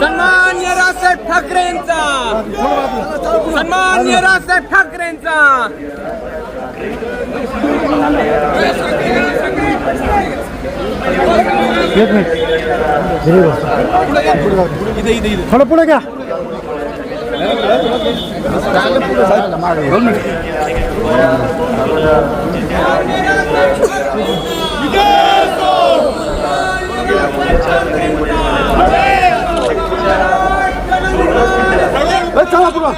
सन्मान्य राजसाहेब ठाकरेंचा. सन्मान्य राजसाहेब ठाकरेंचा. थोडं पुढे घ्या. चला पुढं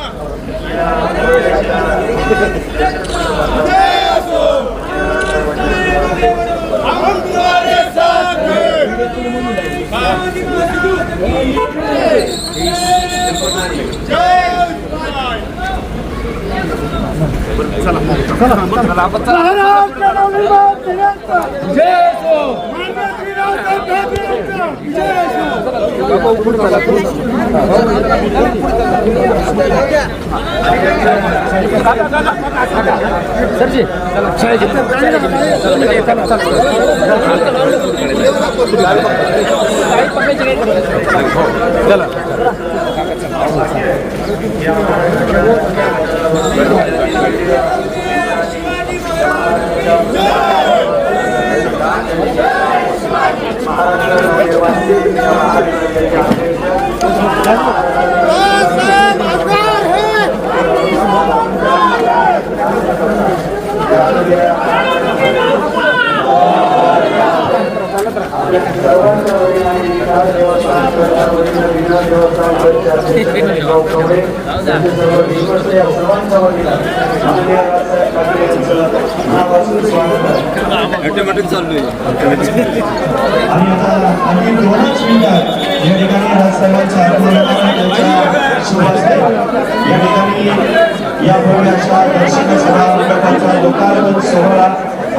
Peace. ए, चला. पुढं आणि आता आणखी दोनच मिनिटात या ठिकाणी राजसाहेबांच्या या ठिकाणी या भव्याच्या दर्शन सभा मंडपाचा लोकार्पण सोहळा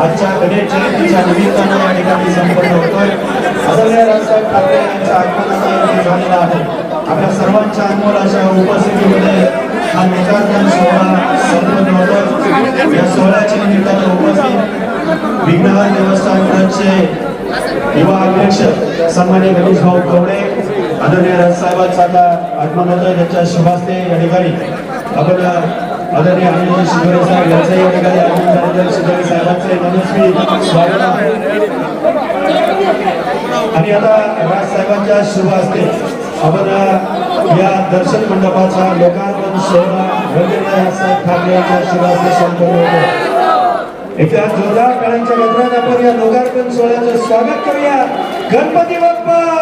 आजच्या गणेश जयंतीच्या निमित्तानं या ठिकाणी संपन्न होतोय. आदरणीय राजसाहेब ठाकरे यांच्या आगमनाचा झालेला आहे. आपल्या सर्वांच्या अनमोल अशा उपस्थितीमध्ये हा निकालदान सोहळा संपन्न होतोय. या सोहळ्याच्या निमित्तानं उपस्थित विघ्नहार देवस्थान ट्रस्टचे युवा अध्यक्ष सन्मान्य गणेश भाऊ कवडे आदरणीय राजसाहेबांचा आता आगमन होतं त्यांच्या शुभास्ते या ठिकाणी आपण आदरणीय आनंद शिगोरे साहेब यांचाही या ठिकाणी आनंद झालेलं शिगोरे साहेबांचे मनस्वी स्वागत आणि आता राज साहेबांच्या शुभ असते आपण या दर्शन मंडपाचा लोकार्पण सोहळा रवींद्रनाथ राजसाहेब ठाकरे यांच्या शुभ हस्ते संपन्न होतो एका जोरदार काळांच्या गजरात आपण या लोकार्पण सोहळ्याचं स्वागत करूया. गणपती बाप्पा!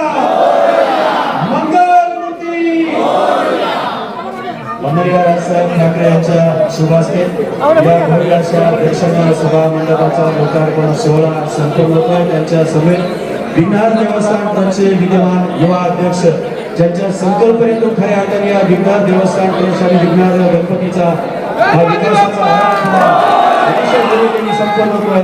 वंदनीय राजसाहेब ठाकरे यांच्या शुभ हस्ते या भव्य अशा सभा मंडपाचा लोकार्पण सोहळा संपन्न होतोय. त्यांच्या समेत विघ्नार देवस्थान ट्रस्टचे विद्यमान युवा अध्यक्ष ज्यांच्या संकल्पनेतून खऱ्या अर्थाने या विघ्नार देवस्थान ट्रस्ट आणि विघ्नार गणपतीचा विकासाचा आराखडा अतिशय जोराने संपन्न होतोय.